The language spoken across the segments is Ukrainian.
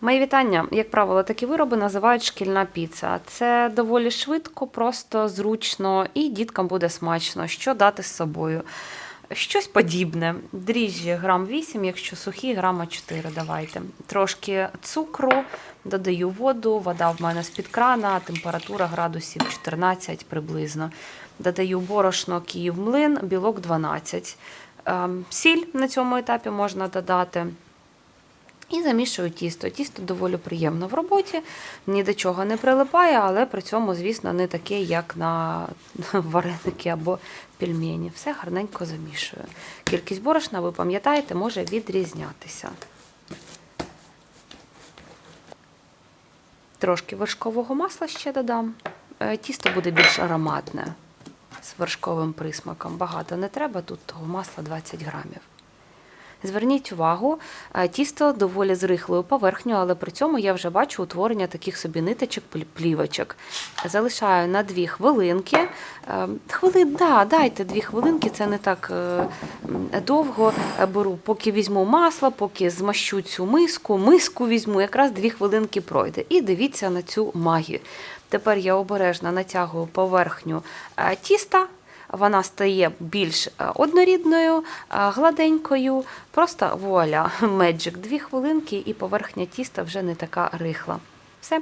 Мої вітання. Як правило, такі вироби називають шкільна піца. Це доволі швидко, просто зручно і діткам буде смачно. Що дати з собою? Щось подібне. Дріжджі грам 8, якщо сухі, грама 4 давайте. Трошки цукру, додаю воду, вода в мене з-під крана, температура градусів 14 приблизно. Додаю борошно Київ млин, білок 12. Ем, Сіль на цьому етапі можна додати. І замішую тісто. Тісто доволі приємно в роботі, ні до чого не прилипає, але при цьому, звісно, не таке, як на вареники або пельмені. Все гарненько замішую. Кількість борошна, ви пам'ятаєте, може відрізнятися. Трошки вершкового масла ще додам. Е, Тісто буде більш ароматне з вершковим присмаком. Багато не треба, тут того масла 20 грамів. Зверніть увагу, е, тісто доволі з рихлою поверхнею, але при цьому я вже бачу утворення таких собі ниточок, плі- плівочок. Залишаю на дві хвилинки. Е, Хвилин, да, дайте дві хвилинки, це не так е, довго. Е, Беру, поки візьму масло, поки змащу цю миску, миску візьму, якраз дві хвилинки пройде. І дивіться на цю магію. Тепер я обережно натягую поверхню тіста. Вона стає більш е, однорідною, е, гладенькою. Просто вуаля, меджик. Дві хвилинки, і поверхня тіста вже не така рихла. Все.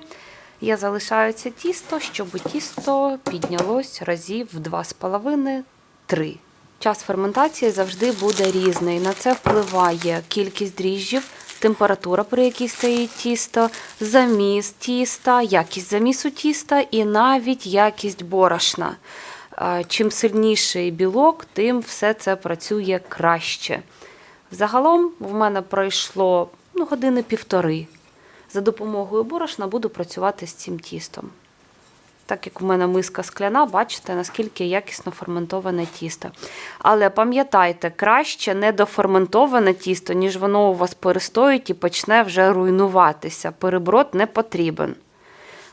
Я залишаю це тісто, щоб тісто піднялось разів в 2,5-3. Час ферментації завжди буде різний. На це впливає кількість дріжджів, температура, при якій стоїть тісто, заміс тіста, якість замісу тіста і навіть якість борошна. Чим сильніший білок, тим все це працює краще. Загалом в мене пройшло ну, години півтори. За допомогою борошна буду працювати з цим тістом. Так як у мене миска скляна, бачите, наскільки якісно ферментоване тісто. Але пам'ятайте, краще недоферментоване тісто, ніж воно у вас перестоїть і почне вже руйнуватися. Переброд не потрібен.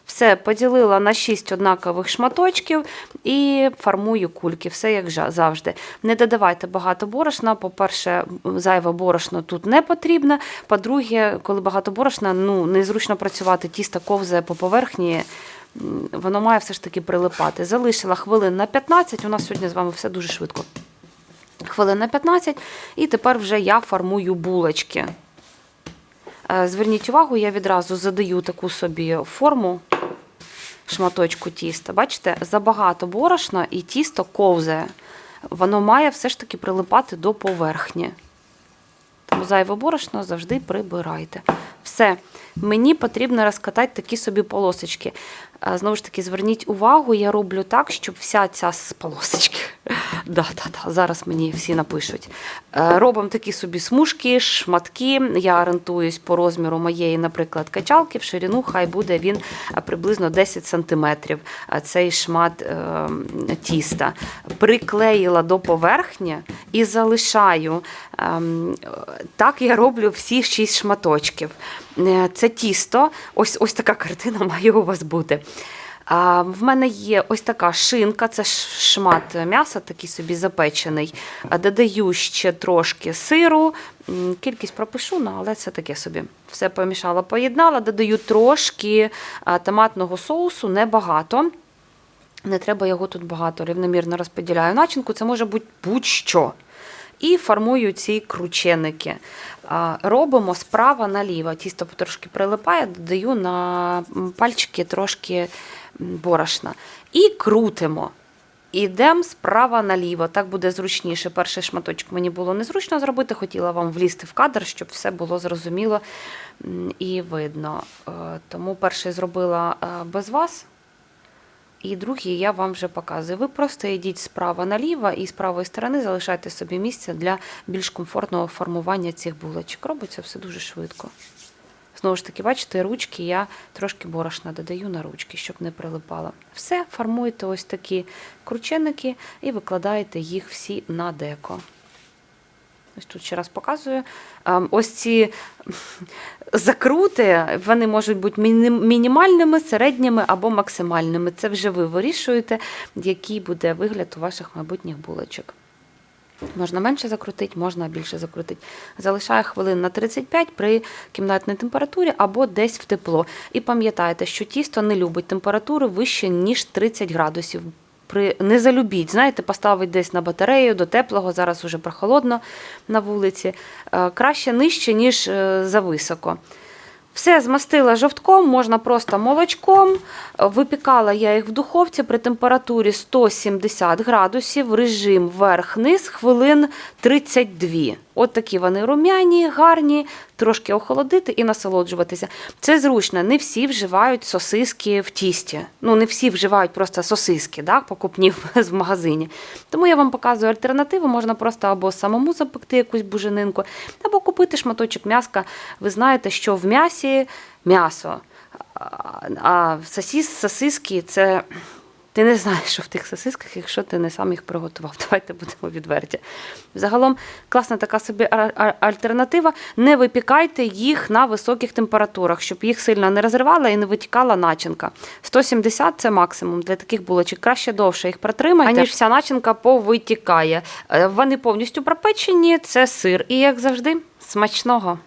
Все, поділила на 6 однакових шматочків і формую кульки, все як завжди. Не додавайте багато борошна. По-перше, зайве борошно тут не потрібно. По-друге, коли багато борошна, ну, незручно працювати, тісто ковзає по поверхні, воно має все ж таки прилипати. Залишила хвилин на 15, у нас сьогодні з вами все дуже швидко. Хвилин на 15, і тепер вже я формую булочки. Е, Зверніть увагу, я відразу задаю таку собі форму шматочку тіста. Бачите, забагато борошна і тісто ковзає. Воно має все ж таки прилипати до поверхні. Тому зайве борошно завжди прибирайте. Все, мені потрібно розкатати такі собі полосочки. Е, Знову ж таки, зверніть увагу, я роблю так, щоб вся ця з полосочки. Да, да, да, зараз мені всі напишуть. Е, Робимо такі собі смужки, шматки. Я орієнтуюсь по розміру моєї, наприклад, качалки. В ширину хай буде він е, приблизно 10 см. Цей шмат е, тіста. Приклеїла до поверхні і залишаю. Ем, Так я роблю всі 6 шматочків. Е, Це тісто, ось, ось така картина має у вас бути. В мене є ось така шинка, це шмат м'яса, такий собі запечений. Додаю ще трошки сиру, кількість пропишу, ну, але це таке собі. Все помішала, поєднала, додаю трошки томатного соусу, небагато. Не треба його тут багато, рівномірно розподіляю начинку, це може бути будь-що. І формую ці крученики. Робимо справа наліво. Тісто трошки прилипає, додаю на пальчики трошки борошна. І крутимо. Ідемо справа наліво. Так буде зручніше. Перший шматочок мені було незручно зробити, хотіла вам влізти в кадр, щоб все було зрозуміло і видно. Е, Тому перший зробила е, без вас. І другий я вам вже показую. Ви просто йдіть справа наліво і з правої сторони залишайте собі місце для більш комфортного формування цих булочок. Робиться все дуже швидко. Знову ж таки, бачите, ручки я трошки борошна додаю на ручки, щоб не прилипало. Все, формуєте ось такі крученики і викладаєте їх всі на деко. Ось тут ще раз показую. Ем, Ось ці закрути, вони можуть бути мінімальними, середніми або максимальними. Це вже ви вирішуєте, який буде вигляд у ваших майбутніх булочок. Можна менше закрутити, можна більше закрутити. Залишаю хвилин на 35 при кімнатній температурі або десь в тепло. І пам'ятайте, що тісто не любить температури вище, ніж 30 градусів. При... Не залюбіть, знаєте, поставить десь на батарею до теплого, зараз уже прохолодно на вулиці. Е, Краще нижче, ніж е, зависоко. Все змастила жовтком, можна просто молочком. Випікала я їх в духовці при температурі 170 градусів, режим вверх-низ, хвилин 32. От такі вони рум'яні, гарні, трошки охолодити і насолоджуватися. Це зручно. Не всі вживають сосиски в тісті. Ну, не всі вживають просто сосиски, да, покупні в- магазині. Тому я вам показую альтернативу. Можна просто або самому запекти якусь буженинку, або купити шматочок м'яска. Ви знаєте, що в м'ясі м'ясо. А- А сосіс, сосиски це. Ти не знаєш, що в тих сосисках, якщо ти не сам їх приготував. Давайте будемо відверті. Загалом класна така собі альтернатива. Не випікайте їх на високих температурах, щоб їх сильно не розривала і не витікала начинка. 170 це максимум для таких булочок. Краще довше їх протримайте, аніж вся начинка повитікає. Е, Вони повністю пропечені, це сир. І як завжди, смачного.